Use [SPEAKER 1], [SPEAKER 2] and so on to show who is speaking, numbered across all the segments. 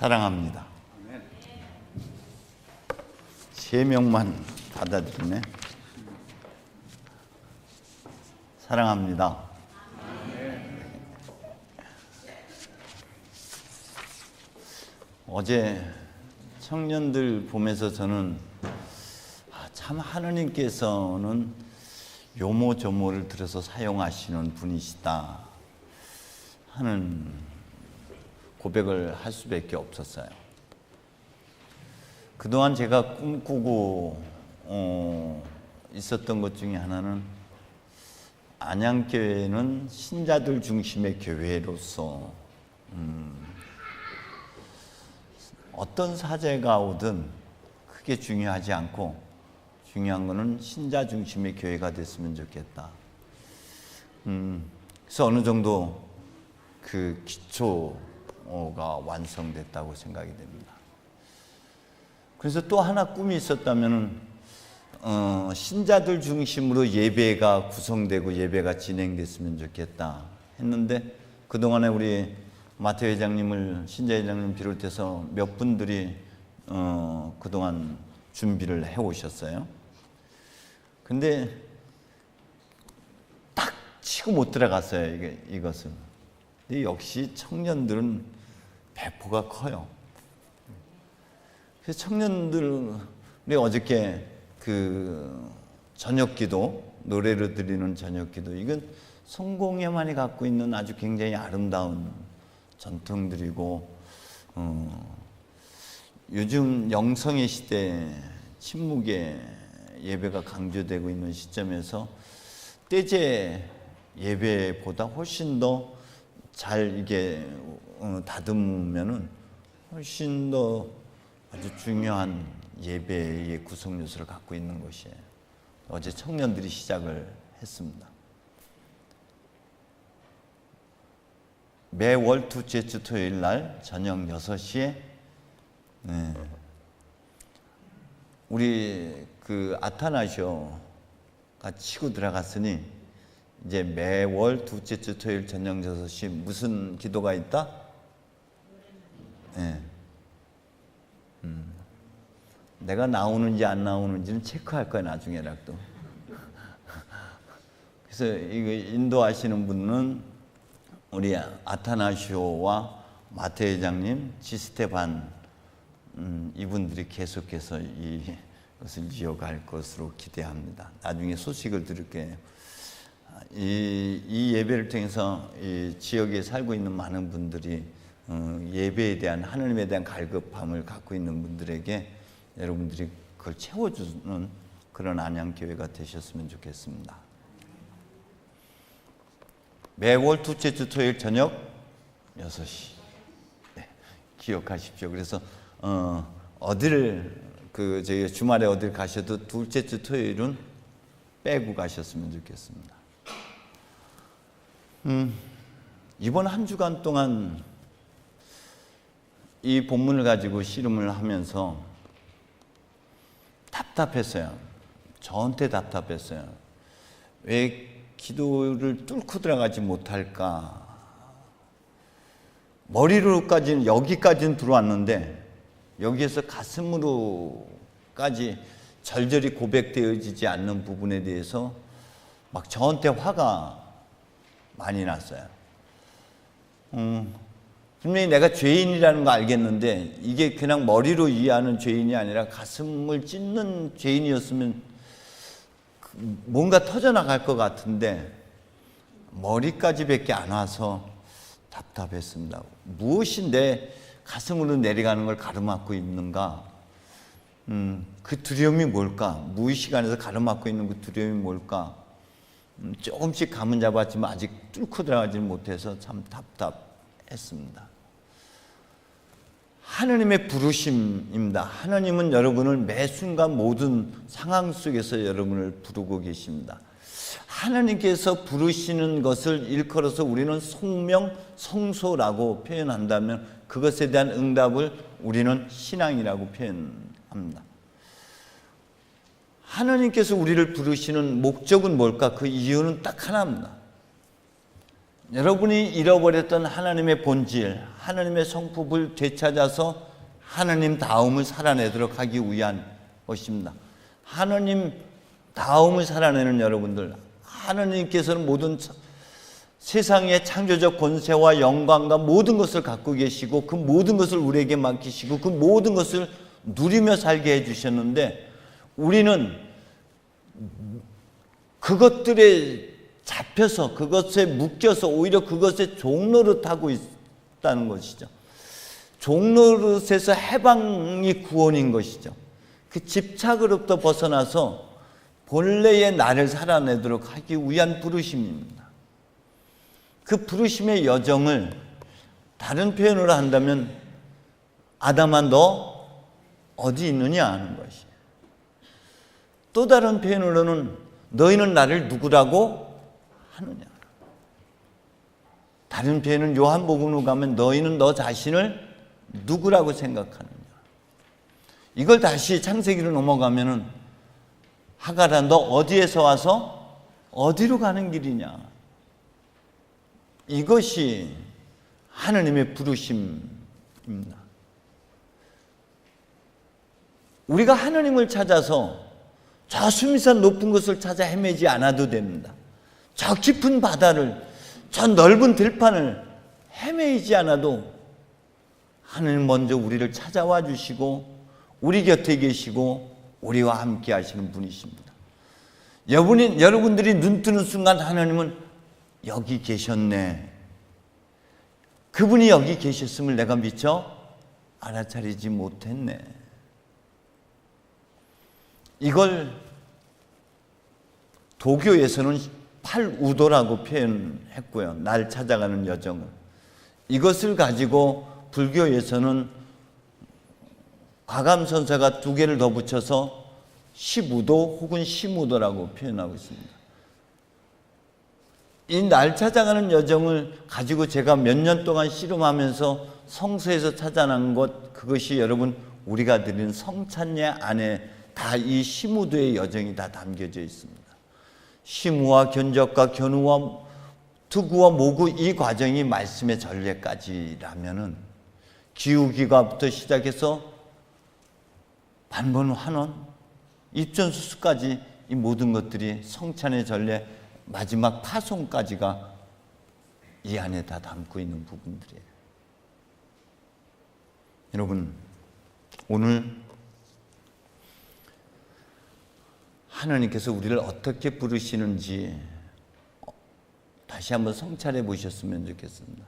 [SPEAKER 1] 사랑합니다. 세 명만 받아들이네. 사랑합니다. 어제 청년들 보면서 저는 아, 참 하느님께서는 요모조모를 들어서 사용하시는 분이시다 하는 고백을 할 수밖에 없었어요. 그동안 제가 꿈꾸고 어, 있었던 것 중에 하나는 안양교회는 신자들 중심의 교회로서 음, 어떤 사제가 오든 크게 중요하지 않고 중요한 거는 신자 중심의 교회가 됐으면 좋겠다. 음, 그래서 어느 정도 그 기초 가 완성됐다고 생각이 됩니다. 그래서 또 하나 꿈이 있었다면은 어, 신자들 중심으로 예배가 구성되고 예배가 진행됐으면 좋겠다 했는데 그 동안에 우리 마태 회장님을 신자 회장님 비롯해서 몇 분들이 어, 그 동안 준비를 해 오셨어요. 근데 딱 치고 못 들어갔어요. 이게 이것은. 역시 청년들은 배포가 커요. 그래서 청년들이 어저께 그 저녁 기도 노래로 드리는 저녁 기도 이건 성공회만이 갖고 있는 아주 굉장히 아름다운 전통들이고 어, 요즘 영성의 시대 침묵의 예배가 강조되고 있는 시점에서 때제 예배보다 훨씬 더 잘 이게 어, 다듬으면은 훨씬 더 아주 중요한 예배의 구성 요소를 갖고 있는 것이에요. 어제 청년들이 시작을 했습니다. 매월 둘째 주 토요일 날 저녁 6시에 네. 우리 그 아타나쇼가 치고 들어갔으니 이제 매월 둘째 주 토요일 저녁 6시 무슨 기도가 있다? 네. 음. 내가 나오는지 안 나오는지는 체크할 거야 나중에라도. 그래서 이거 인도하시는 분은 우리 아타나시오와 마태 회장님, 지스테반 음, 이분들이 계속해서 이것을 이어갈 것으로 기대합니다. 나중에 소식을 들을게요. 이, 이 예배를 통해서 이 지역에 살고 있는 많은 분들이 어, 예배에 대한 하나님에 대한 갈급함을 갖고 있는 분들에게 여러분들이 그걸 채워주는 그런 안양 교회가 되셨으면 좋겠습니다. 매월 둘째 주 토요일 저녁 6시. 네, 기억하십시오. 그래서, 어, 어디를, 그, 저희 주말에 어딜 가셔도 둘째 주 토요일은 빼고 가셨으면 좋겠습니다. 음, 이번 한 주간 동안 이 본문을 가지고 씨름을 하면서 답답했어요. 저한테 답답했어요. 왜 기도를 뚫고 들어가지 못할까? 머리로까지는 여기까지는 들어왔는데 여기에서 가슴으로까지 절절히 고백되어지지 않는 부분에 대해서 막 저한테 화가 많이 났어요. 음, 분명히 내가 죄인이라는 거 알겠는데 이게 그냥 머리로 이해하는 죄인이 아니라 가슴을 찢는 죄인이었으면 뭔가 터져나갈 것 같은데 머리까지밖에 안 와서 답답했습니다. 무엇이 내 가슴으로 내려가는 걸 가로막고 있는가? 음, 그 두려움이 뭘까? 무의식 안에서 가로막고 있는 그 두려움이 뭘까? 음, 조금씩 감은 잡았지만 아직 뚫고 들어가지 못해서 참 답답했습니다. 하나님의 부르심입니다. 하나님은 여러분을 매 순간 모든 상황 속에서 여러분을 부르고 계십니다. 하나님께서 부르시는 것을 일컬어서 우리는 성명, 성소라고 표현한다면 그것에 대한 응답을 우리는 신앙이라고 표현합니다. 하나님께서 우리를 부르시는 목적은 뭘까? 그 이유는 딱 하나입니다. 여러분이 잃어버렸던 하나님의 본질, 하나님의 성품을 되찾아서 하나님 다음을 살아내도록 하기 위한 것입니다. 하나님 다음을 살아내는 여러분들, 하나님께서는 모든 세상의 창조적 권세와 영광과 모든 것을 갖고 계시고 그 모든 것을 우리에게 맡기시고 그 모든 것을 누리며 살게 해주셨는데 우리는 그것들에 잡혀서 그것에 묶여서 오히려 그것에 종로를타고 있다는 것이죠. 종로릇에서 해방이 구원인 것이죠. 그 집착으로부터 벗어나서 본래의 나를 살아내도록 하기 위한 부르심입니다. 그 부르심의 여정을 다른 표현으로 한다면 아담아 너 어디 있느냐 하는 것이. 또 다른 표현으로는 너희는 나를 누구라고 하느냐. 다른 표현은 요한복음으로 가면 너희는 너 자신을 누구라고 생각하느냐. 이걸 다시 창세기로 넘어가면은 하가라 너 어디에서 와서 어디로 가는 길이냐. 이것이 하느님의 부르심입니다. 우리가 하느님을 찾아서 저 수미산 높은 곳을 찾아 헤매지 않아도 됩니다. 저 깊은 바다를, 저 넓은 들판을 헤매이지 않아도 하느님 먼저 우리를 찾아와 주시고 우리 곁에 계시고 우리와 함께 하시는 분이십니다. 여러분이, 여러분들이 눈 뜨는 순간 하나님은 여기 계셨네. 그분이 여기 계셨음을 내가 미처 알아차리지 못했네. 이걸 도교에서는 팔우도라고 표현했고요. 날 찾아가는 여정을. 이것을 가지고 불교에서는 과감선사가 두 개를 더 붙여서 시무도 혹은 시무도라고 표현하고 있습니다. 이 날 찾아가는 여정을 가지고 제가 몇 년 동안 씨름하면서 성서에서 찾아난 것 그것이 여러분 우리가 드리는 성찬례 안에 다 이 시무도의 여정이 다 담겨져 있습니다. 시무와 견적과 견우와 투구와 모구 이 과정이 말씀의 전례까지라면은 기우기가부터 시작해서 반번 환원, 입전수수까지 이 모든 것들이 성찬의 전례 마지막 파송까지가 이 안에 다 담고 있는 부분들이에요. 여러분, 오늘 하나님께서 우리를 어떻게 부르시는지 다시 한번 성찰해 보셨으면 좋겠습니다.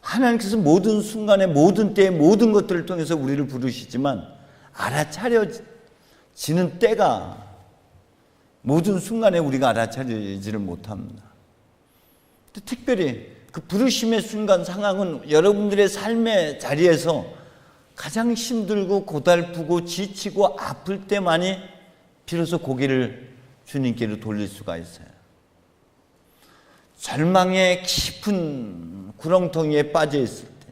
[SPEAKER 1] 하나님께서 모든 순간에 모든 때에 모든 것들을 통해서 우리를 부르시지만 알아차려지는 때가 모든 순간에 우리가 알아차리지를 못합니다. 특별히 그 부르심의 순간 상황은 여러분들의 삶의 자리에서 가장 힘들고 고달프고 지치고 아플 때만이 비로소 고개를 주님께로 돌릴 수가 있어요. 절망의 깊은 구렁텅이에 빠져 있을 때,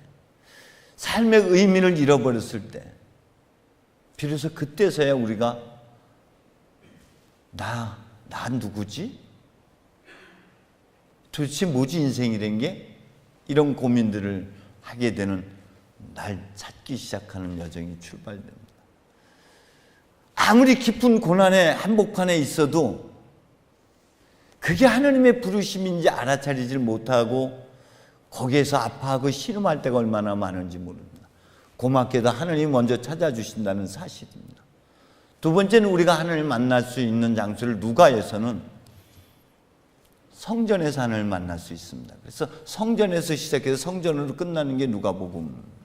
[SPEAKER 1] 삶의 의미를 잃어버렸을 때, 비로소 그때서야 우리가 나, 나 누구지? 도대체 뭐지 인생이란 게? 이런 고민들을 하게 되는 날 찾기 시작하는 여정이 출발됩니다. 아무리 깊은 고난의 한복판에 있어도 그게 하나님의 부르심인지 알아차리질 못하고 거기에서 아파하고 신음할 때가 얼마나 많은지 모릅니다. 고맙게도 하나님 먼저 찾아주신다는 사실입니다. 두 번째는 우리가 하나님을 만날 수 있는 장소를 누가에서는 성전에서 하나님을 만날 수 있습니다. 그래서 성전에서 시작해서 성전으로 끝나는 게 누가복음. 예.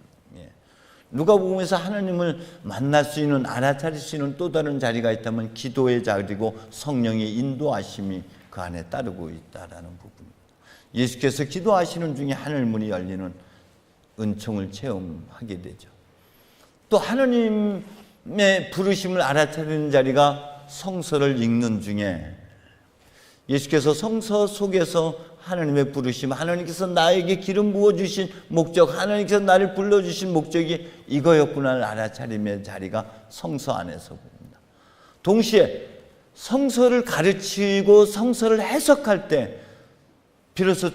[SPEAKER 1] 누가복음에서 하나님을 만날 수 있는 알아차릴 수 있는 또 다른 자리가 있다면 기도의 자리고 성령의 인도하심이 그 안에 따르고 있다라는 부분입니다. 예수께서 기도하시는 중에 하늘 문이 열리는 은총을 체험하게 되죠. 또 하나님의 부르심을 알아차리는 자리가 성서를 읽는 중에 예수께서 성서 속에서 하나님의 부르심, 하나님께서 나에게 기름 부어 주신 목적, 하나님께서 나를 불러 주신 목적이 이거였구나를 알아차림의 자리가 성서 안에서 봅니다. 동시에 성서를 가르치고 성서를 해석할 때 비로소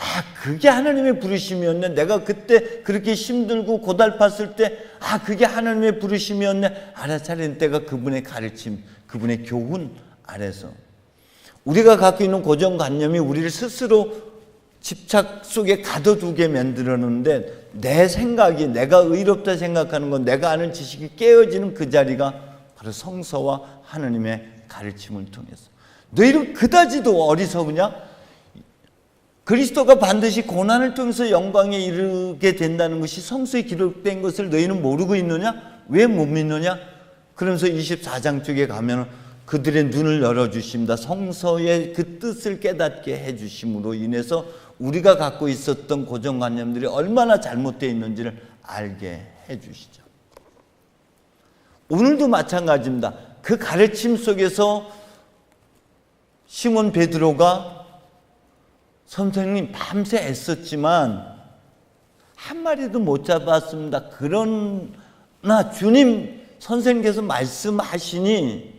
[SPEAKER 1] 아, 그게 하나님의 부르심이었네. 내가 그때 그렇게 힘들고 고달팠을 때, 아, 그게 하나님의 부르심이었네. 알아차린 때가 그분의 가르침, 그분의 교훈 아래서. 우리가 갖고 있는 고정관념이 우리를 스스로 집착 속에 가둬두게 만들었는데, 내 생각이, 내가 의롭다 생각하는 건, 내가 아는 지식이 깨어지는 그 자리가 바로 성서와 하나님의 가르침을 통해서. 너희는 그다지도 어리석으냐? 그리스도가 반드시 고난을 통해서 영광에 이르게 된다는 것이 성서에 기록된 것을 너희는 모르고 있느냐? 왜 못 믿느냐? 그러면서 24장 쪽에 가면 그들의 눈을 열어주십니다. 성서의 그 뜻을 깨닫게 해주심으로 인해서 우리가 갖고 있었던 고정관념들이 얼마나 잘못되어 있는지를 알게 해주시죠. 오늘도 마찬가지입니다. 그 가르침 속에서 시몬 베드로가 선생님 밤새 애썼지만 한 마리도 못 잡았습니다. 그러나 주님 선생님께서 말씀하시니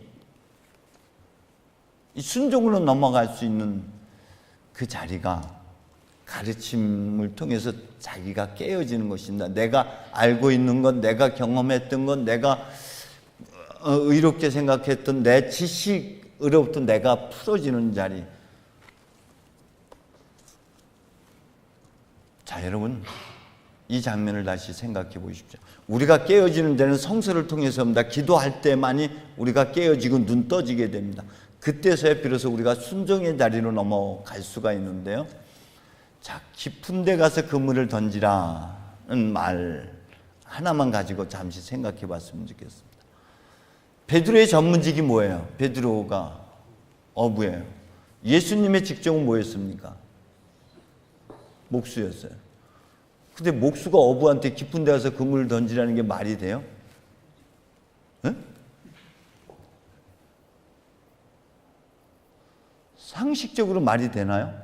[SPEAKER 1] 순종으로 넘어갈 수 있는 그 자리가 가르침을 통해서 자기가 깨어지는 것입니다. 내가 알고 있는 것, 내가 경험했던 것, 내가 어, 의롭게 생각했던 내 지식으로부터 내가 풀어지는 자리. 자, 여러분, 이 장면을 다시 생각해 보십시오. 우리가 깨어지는 데는 성서를 통해서입니다. 기도할 때만이 우리가 깨어지고 눈 떠지게 됩니다. 그때서야 비로소 우리가 순종의 자리로 넘어갈 수가 있는데요. 자, 깊은 데 가서 그물을 던지라는 말 하나만 가지고 잠시 생각해 봤으면 좋겠습니다. 베드로의 전문직이 뭐예요? 베드로가 어부예요. 예수님의 직종은 뭐였습니까? 목수였어요. 근데 목수가 어부한테 깊은 데 가서 그물을 던지라는 게 말이 돼요? 상식적으로 말이 되나요?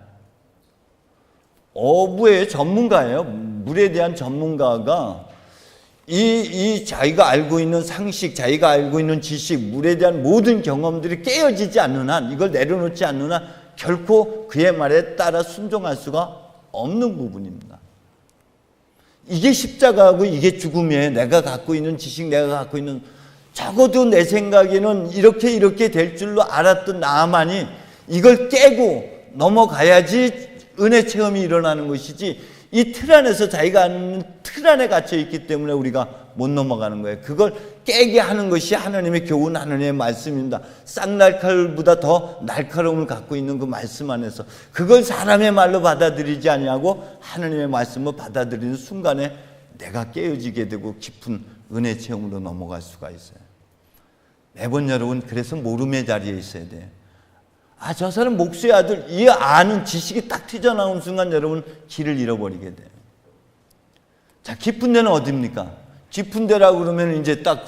[SPEAKER 1] 어부의 전문가예요. 물에 대한 전문가가 이, 이 자기가 알고 있는 상식, 자기가 알고 있는 지식, 물에 대한 모든 경험들이 깨어지지 않는 한, 이걸 내려놓지 않는 한, 결코 그의 말에 따라 순종할 수가 없는 부분입니다. 이게 십자가고 이게 죽음이에요. 내가 갖고 있는 지식, 내가 갖고 있는 적어도 내 생각에는 이렇게 이렇게 될 줄로 알았던 나만이 이걸 깨고 넘어가야지 은혜 체험이 일어나는 것이지 이 틀 안에서 자기가 아는 틀 안에 갇혀 있기 때문에 우리가 못 넘어가는 거예요. 그걸 깨게 하는 것이 하나님의 교훈, 하나님의 말씀입니다. 쌍날칼보다 더 날카로움을 갖고 있는 그 말씀 안에서 그걸 사람의 말로 받아들이지 아니하고 하나님의 말씀을 받아들이는 순간에 내가 깨어지게 되고 깊은 은혜 체험으로 넘어갈 수가 있어요. 매번 여러분 그래서 모름의 자리에 있어야 돼요. 아, 저 사람 목수의 아들, 이 아는 지식이 딱 튀어나온 순간 여러분 길을 잃어버리게 돼요. 자, 깊은 데는 어딥니까? 깊은 데라고 그러면 이제 딱,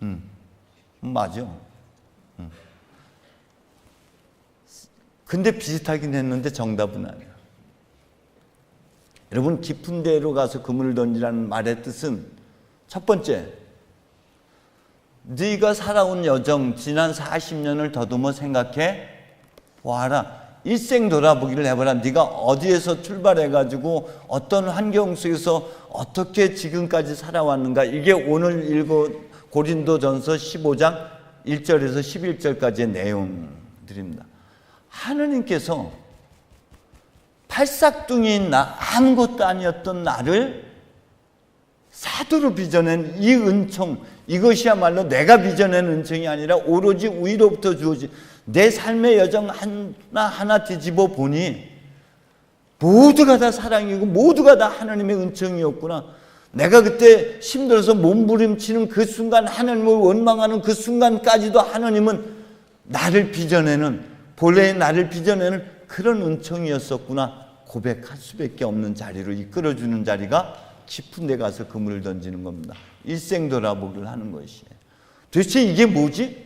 [SPEAKER 1] 음, 맞아. 음. 근데 비슷하긴 했는데 정답은 아니야. 여러분, 깊은 데로 가서 그물을 던지라는 말의 뜻은 첫 번째, 네가 살아온 여정 지난 40년을 더듬어 생각해 보아라. 일생 돌아보기를 해봐라. 네가 어디에서 출발해 가지고 어떤 환경 속에서 어떻게 지금까지 살아왔는가. 이게 오늘 읽어 고린도전서 15장 1절에서 11절까지의 내용들입니다. 하느님께서 팔싹둥이인 나 아무것도 아니었던 나를 사도로 빚어낸 이 은총 이것이야말로 내가 빚어낸 은총이 아니라 오로지 위로부터 주어진 내 삶의 여정 하나하나 뒤집어 보니 모두가 다 사랑이고 모두가 다 하나님의 은총이었구나. 내가 그때 힘들어서 몸부림치는 그 순간 하나님을 원망하는 그 순간까지도 하나님은 나를 빚어내는 본래의 나를 빚어내는 그런 은총이었었구나. 고백할 수밖에 없는 자리로 이끌어주는 자리가 깊은 데 가서 그물을 던지는 겁니다. 일생 돌아보기를 하는 것이에요. 도대체 이게 뭐지?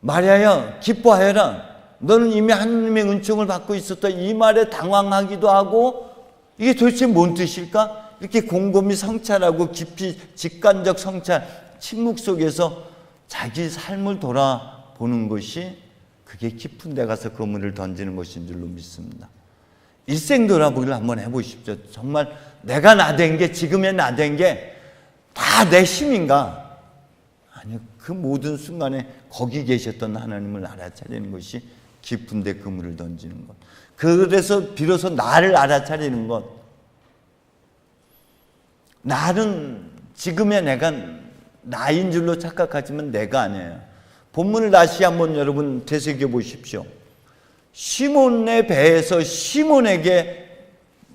[SPEAKER 1] 마리아야 기뻐하여라. 너는 이미 하나님의 은총을 받고 있었다. 이 말에 당황하기도 하고 이게 도대체 뭔 뜻일까? 이렇게 곰곰이 성찰하고 깊이 직관적 성찰, 침묵 속에서 자기 삶을 돌아보는 것이 그게 깊은 데 가서 그물을 던지는 것인 줄로 믿습니다. 일생 돌아보기를 한번 해보십시오. 정말 내가 나 된 게 지금의 나 된 게 다 내 힘인가? 아니요. 그 모든 순간에 거기 계셨던 하나님을 알아차리는 것이 깊은 데 그물을 던지는 것. 그래서 비로소 나를 알아차리는 것. 나는 지금의 내가 나인 줄로 착각하지만 내가 아니에요. 본문을 다시 한번 여러분 되새겨 보십시오. 시몬의 배에서 시몬에게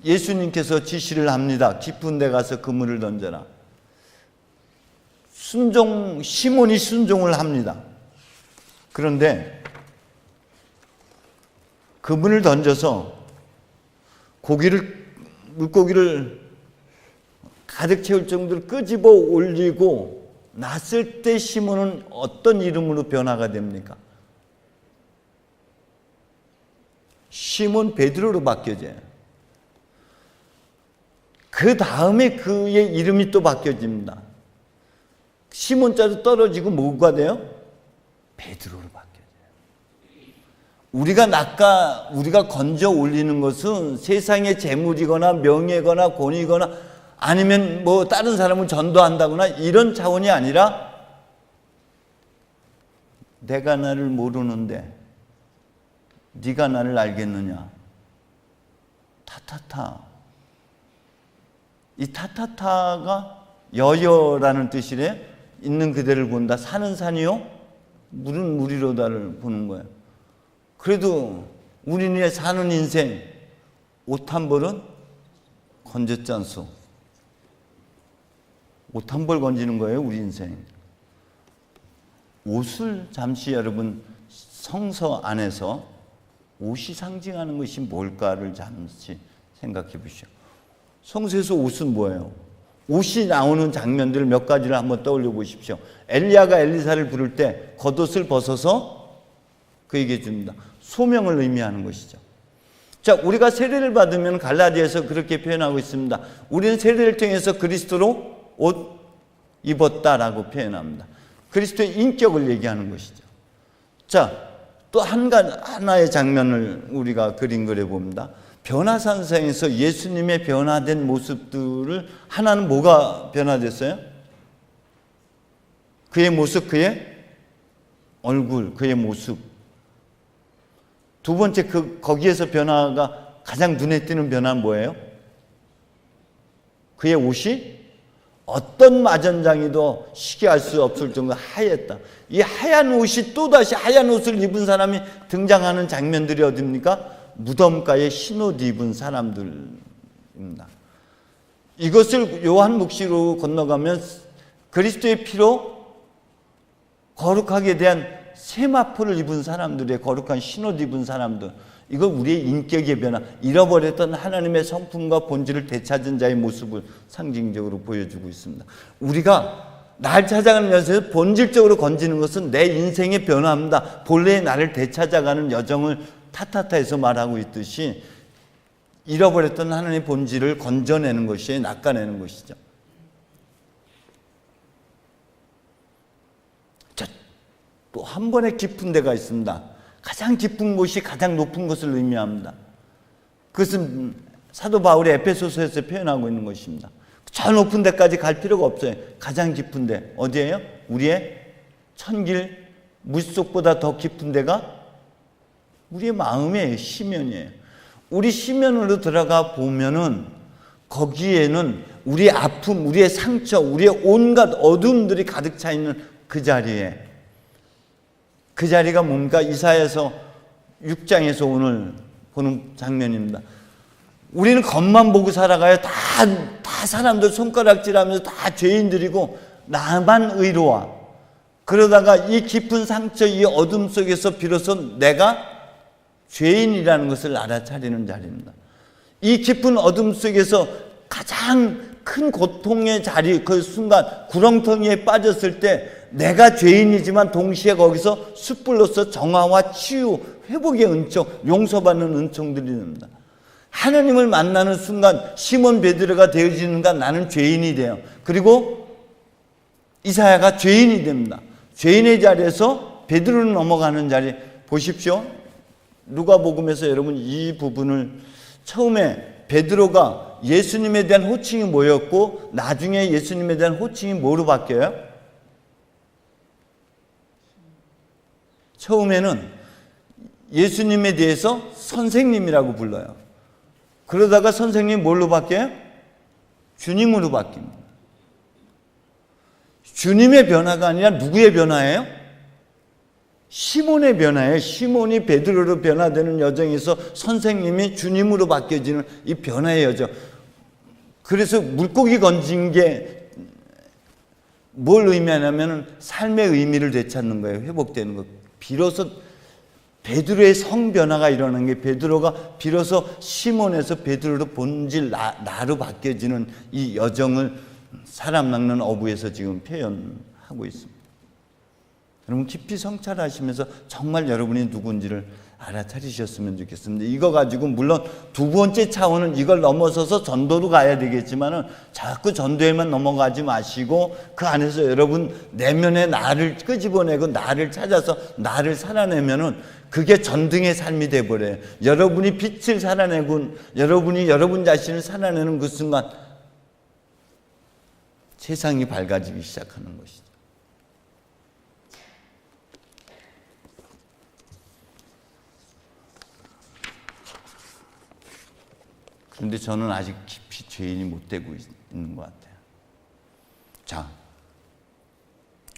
[SPEAKER 1] 예수님께서 지시를 합니다. 깊은 데 가서 그물을 던져라. 순종, 시몬이 순종을 합니다. 그런데 그물을 던져서 고기를, 물고기를 가득 채울 정도로 끄집어 올리고 났을 때 시몬은 어떤 이름으로 변화가 됩니까? 시몬 베드로로 바뀌어져요. 그 다음에 그의 이름이 또 바뀌어집니다. 시몬자로 떨어지고 뭐가 돼요? 베드로로 바뀌어져요. 우리가 낚아 우리가 건져 올리는 것은 세상의 재물이거나 명예거나 권위거나 아니면 뭐 다른 사람을 전도한다거나 이런 차원이 아니라 내가 나를 모르는데 네가 나를 알겠느냐? 타타타. 이 타타타가 여여라는 뜻이래. 있는 그대를 본다. 사는 산이요? 물은 물이로다를 보는 거예요. 그래도 우리네 사는 인생 옷 한 벌은 건졌지 않소. 옷 한 벌 건지는 거예요, 우리 인생. 옷을 잠시 여러분 성서 안에서 옷이 상징하는 것이 뭘까를 잠시 생각해 보시오. 성서에서 옷은 뭐예요? 옷이 나오는 장면들 몇 가지를 한번 떠올려 보십시오. 엘리야가 엘리사를 부를 때 겉옷을 벗어서 그에게 줍니다. 소명을 의미하는 것이죠. 자, 우리가 세례를 받으면 갈라디아에서 그렇게 표현하고 있습니다. 우리는 세례를 통해서 그리스도로 옷 입었다라고 표현합니다. 그리스도의 인격을 얘기하는 것이죠. 자, 또 한 하나의 장면을 우리가 그림 그려 봅니다. 변화산상에서 예수님의 변화된 모습들을 하나는 뭐가 변화됐어요? 그의 모습, 그의 얼굴, 그의 모습. 두 번째 그 거기에서 변화가 가장 눈에 띄는 변화는 뭐예요? 그의 옷이 어떤 마전장이도 시기할 수 없을 정도로 하였다. 이 하얀 옷이 또다시 하얀 옷을 입은 사람이 등장하는 장면들이 어딥니까? 무덤가에 흰옷 입은 사람들입니다. 이것을 요한 묵시로 건너가면 그리스도의 피로 거룩하게 대한 세마포를 입은 사람들의 거룩한 흰옷 입은 사람들 이거 우리의 인격의 변화 잃어버렸던 하나님의 성품과 본질을 되찾은 자의 모습을 상징적으로 보여주고 있습니다. 우리가 날 찾아가는 여정에서 본질적으로 건지는 것은 내 인생의 변화입니다. 본래의 나를 되찾아가는 여정을 타타타에서 말하고 있듯이 잃어버렸던 하나님의 본질을 건져내는 것이 낚아내는 것이죠. 또 한 번의 깊은 데가 있습니다. 가장 깊은 곳이 가장 높은 것을 의미합니다. 그것은 사도 바울이 에페소서에서 표현하고 있는 것입니다. 저 높은 데까지 갈 필요가 없어요. 가장 깊은 데 어디예요? 우리의 천길 물속보다 더 깊은 데가 우리의 마음의 시면이에요. 우리 시면으로 들어가 보면은 거기에는 우리의 아픔, 우리의 상처, 우리의 온갖 어둠들이 가득 차 있는 그 자리에 그 자리가 뭔가 이사에서 6장에서 오늘 보는 장면입니다. 우리는 겉만 보고 살아가요. 다, 다 사람들 손가락질 하면서 다 죄인들이고 나만 의로워. 그러다가 이 깊은 상처, 이 어둠 속에서 비로소 내가 죄인이라는 것을 알아차리는 자리입니다. 이 깊은 어둠 속에서 가장 큰 고통의 자리, 그 순간 구렁텅이에 빠졌을 때 내가 죄인이지만 동시에 거기서 숯불로서 정화와 치유, 회복의 은총, 용서받는 은총들이 됩니다. 하나님을 만나는 순간 시몬 베드로가 되어지는가 나는 죄인이 돼요. 그리고 이사야가 죄인이 됩니다. 죄인의 자리에서 베드로는 넘어가는 자리 보십시오. 누가복음에서 여러분 이 부분을 처음에 베드로가 예수님에 대한 호칭이 뭐였고 나중에 예수님에 대한 호칭이 뭐로 바뀌어요? 처음에는 예수님에 대해서 선생님이라고 불러요. 그러다가 선생님 뭘로 바뀌어요? 주님으로 바뀝니다. 주님의 변화가 아니라 누구의 변화예요? 시몬의 변화예요. 시몬이 베드로로 변화되는 여정에서 선생님이 주님으로 바뀌어지는 이 변화의 여정. 그래서 물고기 건진 게 뭘 의미하냐면은 삶의 의미를 되찾는 거예요. 회복되는 거. 비로소 베드로의 성 변화가 일어나는 게 베드로가 비로소 시몬에서 베드로로 본질 나, 나로 바뀌어지는 이 여정을 사람 낚는 어부에서 지금 표현하고 있습니다. 여러분 깊이 성찰하시면서 정말 여러분이 누군지를 알아차리셨으면 좋겠습니다. 이거 가지고 물론 두 번째 차원은 이걸 넘어서서 전도로 가야 되겠지만은 자꾸 전도에만 넘어가지 마시고 그 안에서 여러분 내면의 나를 끄집어내고 나를 찾아서 나를 살아내면은 그게 전등의 삶이 돼 버려요. 여러분이 빛을 살아내고 여러분이 여러분 자신을 살아내는 그 순간 세상이 밝아지기 시작하는 것이죠. 그런데 저는 아직 깊이 죄인이 못 되고 있는 것 같아요. 자,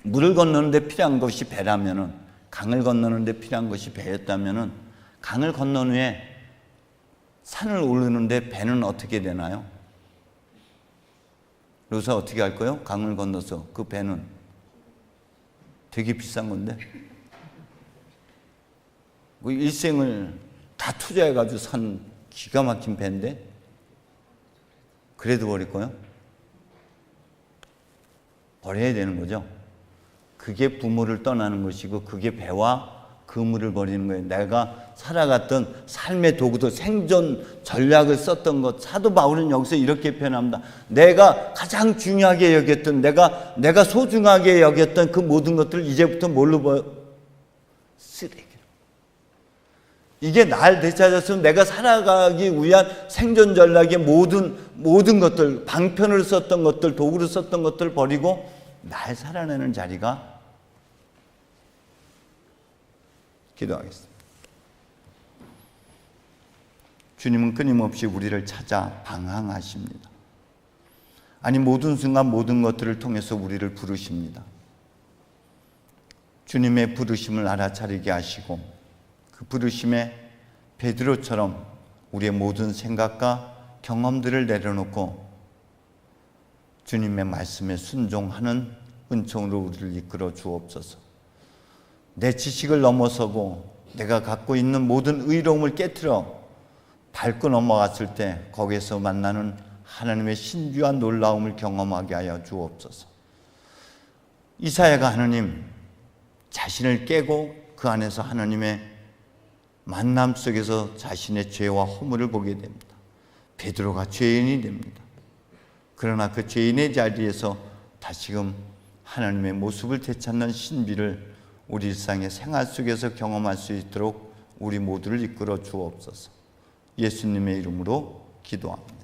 [SPEAKER 1] 물을 건너는데 필요한 것이 배라면은 강을 건너는데 필요한 것이 배였다면은 강을 건넌 후에 산을 오르는데 배는 어떻게 되나요? 로사 어떻게 할 거요? 강을 건너서 그 배는 되게 비싼 건데 그 일생을 다 투자해가지고 산 기가 막힌 배인데 그래도 버릴 거요? 버려야 되는 거죠. 그게 부모를 떠나는 것이고 그게 배와 그물을 버리는 거예요. 내가 살아갔던 삶의 도구도 생존 전략을 썼던 것 사도 바울은 여기서 이렇게 표현합니다. 내가 가장 중요하게 여겼던 내가 내가 소중하게 여겼던 그 모든 것들을 이제부터 뭘로 버 쓰레기로. 이게 날 되찾았으면 내가 살아가기 위한 생존 전략의 모든 모든 것들 방편을 썼던 것들 도구를 썼던 것들 버리고 날 살아내는 자리가 기도하겠습니다. 주님은 끊임없이 우리를 찾아 방황하십니다. 아니 모든 순간 모든 것들을 통해서 우리를 부르십니다. 주님의 부르심을 알아차리게 하시고 그 부르심에 베드로처럼 우리의 모든 생각과 경험들을 내려놓고 주님의 말씀에 순종하는 은총으로 우리를 이끌어 주옵소서. 내 지식을 넘어서고 내가 갖고 있는 모든 의로움을 깨뜨려 밟고 넘어갔을 때 거기에서 만나는 하나님의 신비한 놀라움을 경험하게 하여 주옵소서. 이사야가 하나님 자신을 깨고 그 안에서 하나님의 만남 속에서 자신의 죄와 허물을 보게 됩니다. 베드로가 죄인이 됩니다. 그러나 그 죄인의 자리에서 다시금 하나님의 모습을 되찾는 신비를 우리 일상의 생활 속에서 경험할 수 있도록 우리 모두를 이끌어 주옵소서. 예수님의 이름으로 기도합니다.